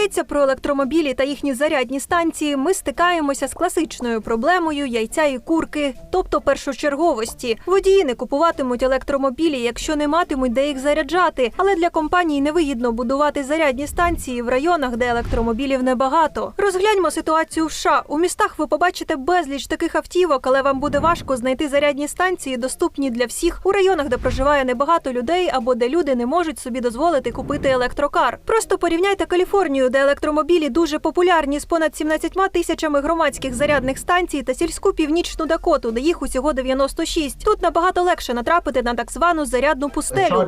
йдеться про електромобілі та їхні зарядні станції, ми стикаємося з класичною проблемою яйця і курки, тобто першочерговості. Водії не купуватимуть електромобілі, якщо не матимуть де їх заряджати. Але для компаній невигідно будувати зарядні станції в районах, де електромобілів небагато. Розгляньмо ситуацію в США. У містах ви побачите безліч таких автівок, але вам буде важко знайти зарядні станції, доступні для всіх у районах, де проживає небагато людей або де люди не можуть собі дозволити купити електрокар. Просто порівняйте Каліфорнію, де електромобілі дуже популярні з понад 17 тисячами громадських зарядних станцій та сільську північну Дакоту, де їх усього 96. Тут набагато легше натрапити на так звану зарядну пустелю.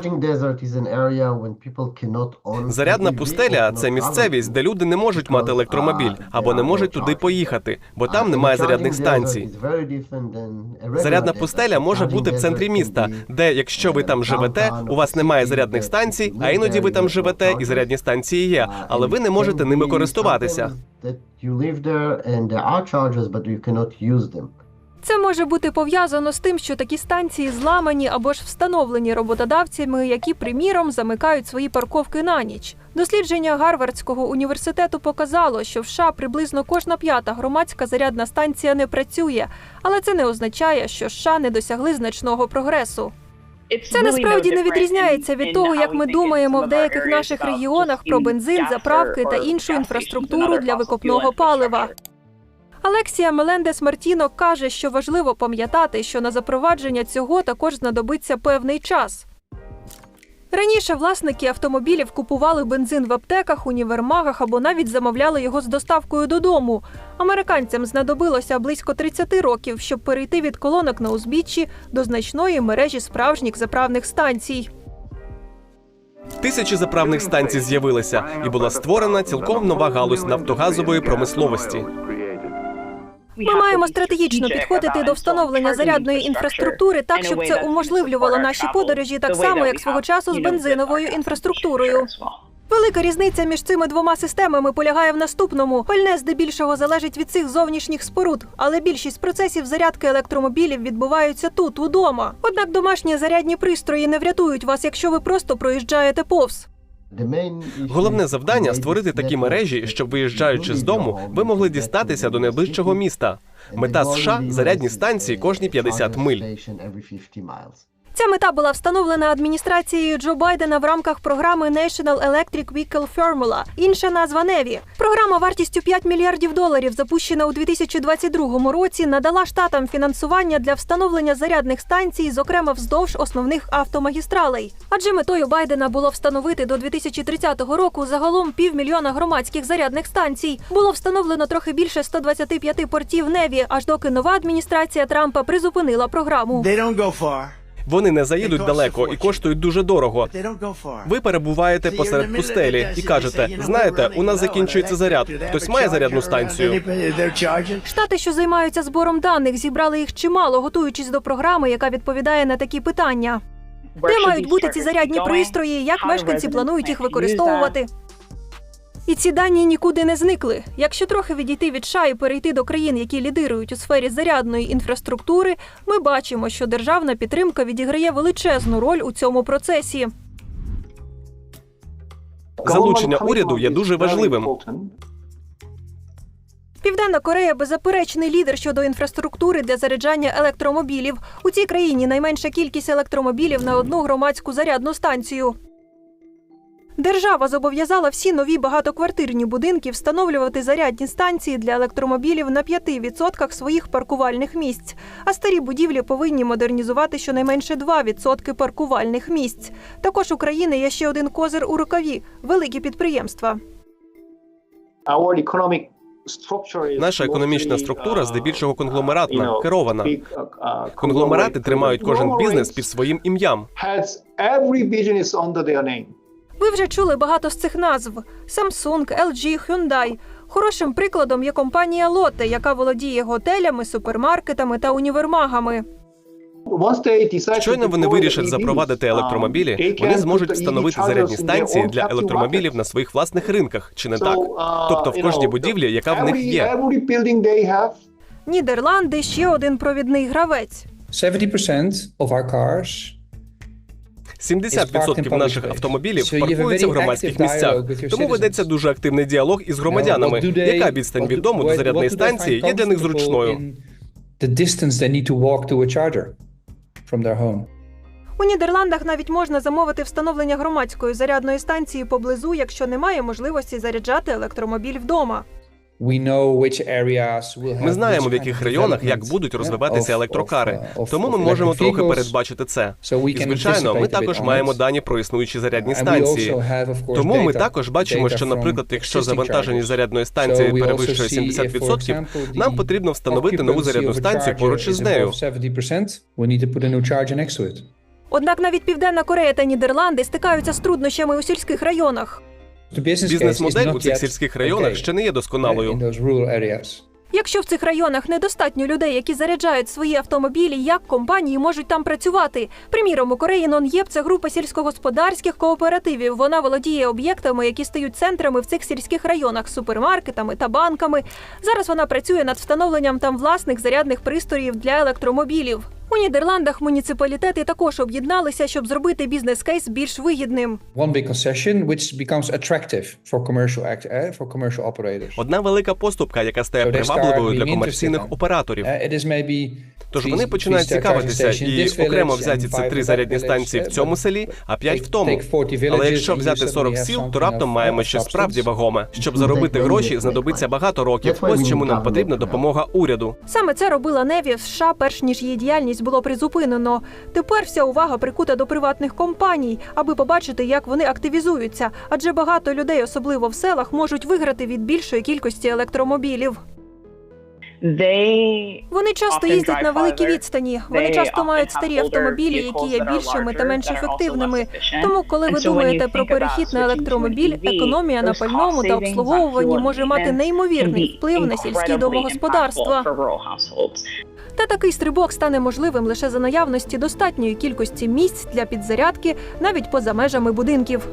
Зарядна пустеля це місцевість, де люди не можуть мати електромобіль або не можуть туди поїхати, бо там немає зарядних станцій. Зарядна пустеля може бути в центрі міста, де, якщо ви там живете, у вас немає зарядних станцій, а іноді ви там живете і зарядні станції є, але ви не можете ними користуватися. Це може бути пов'язано з тим, що такі станції зламані або ж встановлені роботодавцями, які, приміром, замикають свої парковки на ніч. Дослідження Гарвардського університету показало, що в США приблизно кожна п'ята громадська зарядна станція не працює, але це не означає, що США не досягли значного прогресу. Це насправді не відрізняється від того, як ми думаємо в деяких наших регіонах про бензин, заправки та іншу інфраструктуру для викопного палива. Алексія Мелендес Мартіно каже, що важливо пам'ятати, що на запровадження цього також знадобиться певний час. Раніше власники автомобілів купували бензин в аптеках, універмагах або навіть замовляли його з доставкою додому. Американцям знадобилося близько 30 років, щоб перейти від колонок на узбіччі до значної мережі справжніх заправних станцій. Тисячі заправних станцій з'явилися, і була створена цілком нова галузь нафтогазової промисловості. Ми маємо стратегічно підходити до встановлення зарядної інфраструктури так, щоб це уможливлювало наші подорожі так само, як свого часу з бензиновою інфраструктурою. Велика різниця між цими двома системами полягає в наступному: пальне здебільшого залежить від цих зовнішніх споруд, але більшість процесів зарядки електромобілів відбуваються тут, удома. Однак домашні зарядні пристрої не врятують вас, якщо ви просто проїжджаєте повз. Головне завдання створити такі мережі, щоб виїжджаючи з дому, ви могли дістатися до найближчого міста. Мета США зарядні станції кожні 50 миль. Ця мета була встановлена адміністрацією Джо Байдена в рамках програми National Electric Vehicle Formula, інша назва Неві. Програма вартістю 5 мільярдів доларів, запущена у 2022 році, надала штатам фінансування для встановлення зарядних станцій, зокрема вздовж основних автомагістралей. Адже метою Байдена було встановити до 2030 року загалом півмільйона громадських зарядних станцій. Було встановлено трохи більше 125 портів Неві, аж доки нова адміністрація Трампа призупинила програму. They don't go far. Вони не заїдуть далеко і коштують дуже дорого. Ви перебуваєте посеред пустелі і кажете: знаєте, у нас закінчується заряд. Хтось має зарядну станцію. Штати, що займаються збором даних, зібрали їх чимало, готуючись до програми, яка відповідає на такі питання. Де мають бути ці зарядні пристрої? Як мешканці планують їх використовувати? І ці дані нікуди не зникли. Якщо трохи відійти від США і перейти до країн, які лідирують у сфері зарядної інфраструктури, ми бачимо, що державна підтримка відіграє величезну роль у цьому процесі. Залучення уряду є дуже важливим. Південна Корея беззаперечний лідер щодо інфраструктури для заряджання електромобілів. У цій країні найменша кількість електромобілів на одну громадську зарядну станцію. Держава зобов'язала всі нові багатоквартирні будинки встановлювати зарядні станції для електромобілів на 5% своїх паркувальних місць. А старі будівлі повинні модернізувати щонайменше 2% паркувальних місць. Також у країни є ще один козир у рукаві великі підприємства. Наша економічна структура здебільшого конгломератна, керована. Конгломерати тримають кожен бізнес під своїм ім'ям. Ви вже чули багато з цих назв: Samsung, LG, Hyundai. Хорошим прикладом є компанія Lotte, яка володіє готелями, супермаркетами та універмагами. Щойно вони вирішать запровадити електромобілі, вони зможуть встановити зарядні станції для електромобілів на своїх власних ринках, чи не так? Тобто в кожній будівлі, яка в них є. Нідерланди ще один провідний гравець. 70% of our cars 70% наших автомобілів паркуються в громадських місцях. Тому ведеться дуже активний діалог із громадянами. Яка відстань від дому до зарядної станції є для них зручною? У Нідерландах навіть можна замовити встановлення громадської зарядної станції поблизу, якщо немає можливості заряджати електромобіль вдома. We know which areas will have Ми знаємо, в яких районах як будуть розвиватися електрокари. uh, Тому ми можемо трохи передбачити це. І звичайно, ми також маємо дані про існуючі зарядні станції. also have, of course, Тому ми також бачимо, що, наприклад, якщо завантаження зарядної станції перевищує see if, 70%, нам потрібно встановити нову зарядну станцію поруч із нею. above 70%, we need to put a new charger next to it. Однак навіть Південна Корея та Нідерланди стикаються з труднощами у сільських районах. Бізнес-модель у цих сільських районах ще не є досконалою. Якщо в цих районах недостатньо людей, які заряджають свої автомобілі, як компанії можуть там працювати? Приміром, у Кореї Нон'єб це група сільськогосподарських кооперативів. Вона володіє об'єктами, які стають центрами в цих сільських районах, супермаркетами та банками. Зараз вона працює над встановленням там власних зарядних пристроїв для електромобілів. У Нідерландах муніципалітети також об'єдналися, щоб зробити бізнес-кейс більш вигідним. One big concession which becomes attractive for commercial act, eh. Одна велика поступка, яка стає привабливою для комерційних операторів. Maybe Тож вони починають цікавитися, і окремо взяті це три зарядні станції в цьому селі, а п'ять в тому. take 40 Але якщо взяти suddenly 40 сіл, то раптом маємо щось справді вагоме. Щоб заробити гроші, знадобиться багато років. Ось чому нам потрібна допомога уряду. Саме це робила Неві в США, перш ніж її діяльність було призупинено. Тепер вся увага прикута до приватних компаній, аби побачити, як вони активізуються. Адже багато людей, особливо в селах, можуть виграти від більшої кількості електромобілів. Вони часто їздять на великій відстані. Вони часто мають старі автомобілі, які є більшими та менш ефективними. Тому, коли ви думаєте про перехід на електромобіль, економія на пальному та обслуговуванні може мати неймовірний вплив на сільські домогосподарства. Та такий стрибок стане можливим лише за наявності достатньої кількості місць для підзарядки навіть поза межами будинків.